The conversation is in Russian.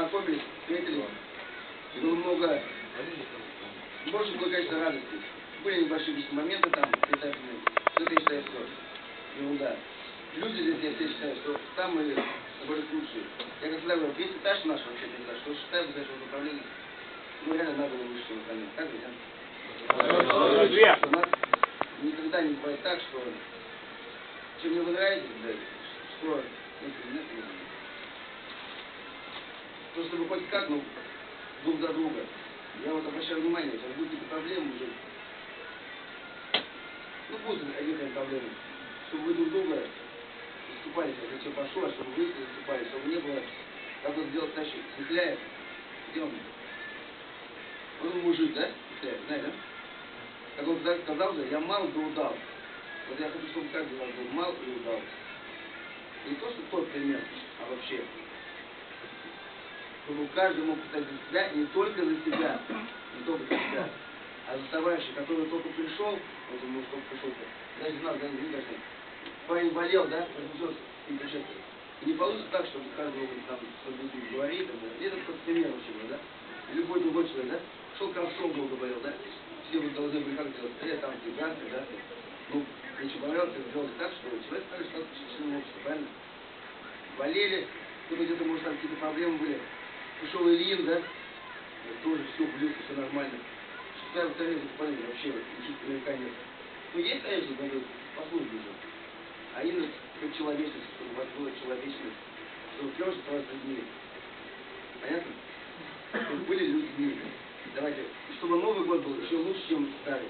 познакомились, встретились. И было много, больше было, конечно, радости. Были небольшие какие-то моменты там, отрицательные. Но это, я считаю, что ерунда. Люди здесь, я все считаю, что самые, наоборот, лучшие. Я как всегда говорю, весь этаж наш вообще этаж, что считаю, что это управление, ну, реально надо было выше выполнять. Так? Две. У нас никогда не бывает так, что чем мне вы нравитесь, блядь, что нет, нет, нет. То, чтобы хоть как, ну, друг за друга. Я вот обращаю внимание, сейчас будут какие-то проблемы уже. Ну, будут какие-то проблемы. Чтобы вы друг друга заступались, если что пошло, а чтобы вы заступались, чтобы не было, как вот сделать тащит, Сихляев, где он? Он мужик, да? Сихляев, знаешь, да? Как он сказал же, я мал да удал. Вот я хочу, чтобы у вас был мал и удал. Не то, что тот пример, а вообще. Чтобы каждый мог писать за себя, не только за себя, не только за себя, а за товарища, который только пришел, вот он может только пришел, даже не знаю, не кажется, парень болел, да, пришел и не получится так, чтобы каждый вот там что-нибудь говорит, там, да. это просто пример был, да. Любой другой человек, да, шел ковшом долго болел, да, все вы должны были как делать, э, там, гиганты, да, ну, ничего понравилось, сделать так, что человек также стал членом общества, правильно? Болели, кто-то где-то, может, там какие-то проблемы были. Пришел Ильин, да, тоже все влился, все нормально. Шестая вторая выполнение, вообще, наверняка нет. Ну, есть, конечно, говорю, по службе уже. А именно, как человечность, чтобы у вас была человечность, чтобы Леша стал с людьми. Понятно? Чтобы были людьми. Давайте, чтобы Новый год был еще лучше, чем старый.